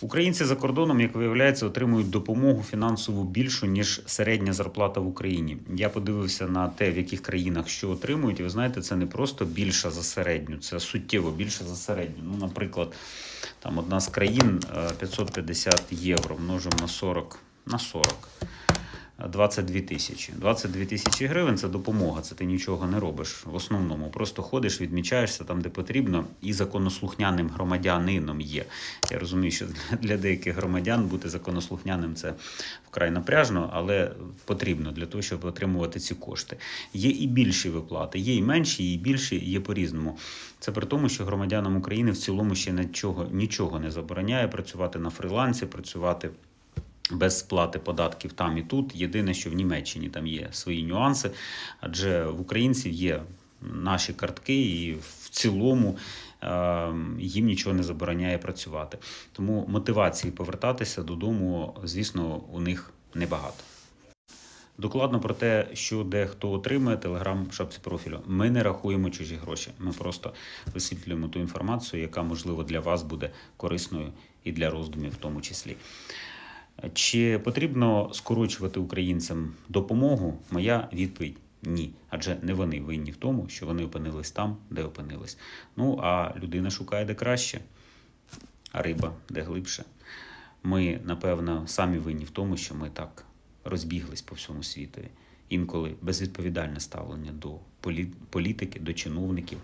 Українці за кордоном, як виявляється, отримують допомогу фінансову більшу ніж середня зарплата в Україні. Я подивився на те, в яких країнах що отримують. І ви знаєте, це не просто більша за середню, це суттєво більше за середню. Ну, наприклад, там одна з країн е, 550 євро множимо на 40 на 40. 22 тисячі. 22 тисячі гривень це допомога, це ти нічого не робиш. В основному просто ходиш, відмічаєшся там, де потрібно, і законослухняним громадянином є. Я розумію, що для- деяких громадян бути законослухняним це вкрай напряжно, але потрібно для того, щоб отримувати ці кошти. Є і більші виплати, є і менші, і більші, є по-різному. Це при тому, що громадянам України в цілому ще нічого, нічого не забороняє працювати на фрилансі, працювати без сплати податків там і тут. Єдине, що в Німеччині там є свої нюанси, адже в українців є наші картки, і в цілому е, їм нічого не забороняє працювати. Тому мотивації повертатися додому, звісно, у них небагато. Докладно про те, що де хто отримує, телеграм в шапці профілю. Ми не рахуємо чужі гроші. Ми просто висвітлюємо ту інформацію, яка можливо для вас буде корисною і для роздумів, в тому числі. Чи потрібно скорочувати українцям допомогу? Моя відповідь ні. Адже не вони винні в тому, що вони опинились там, де опинились. Ну а людина шукає де краще, а риба де глибше. Ми, напевно, самі винні в тому, що ми так розбіглись по всьому світу. Інколи безвідповідальне ставлення до політики, до чиновників,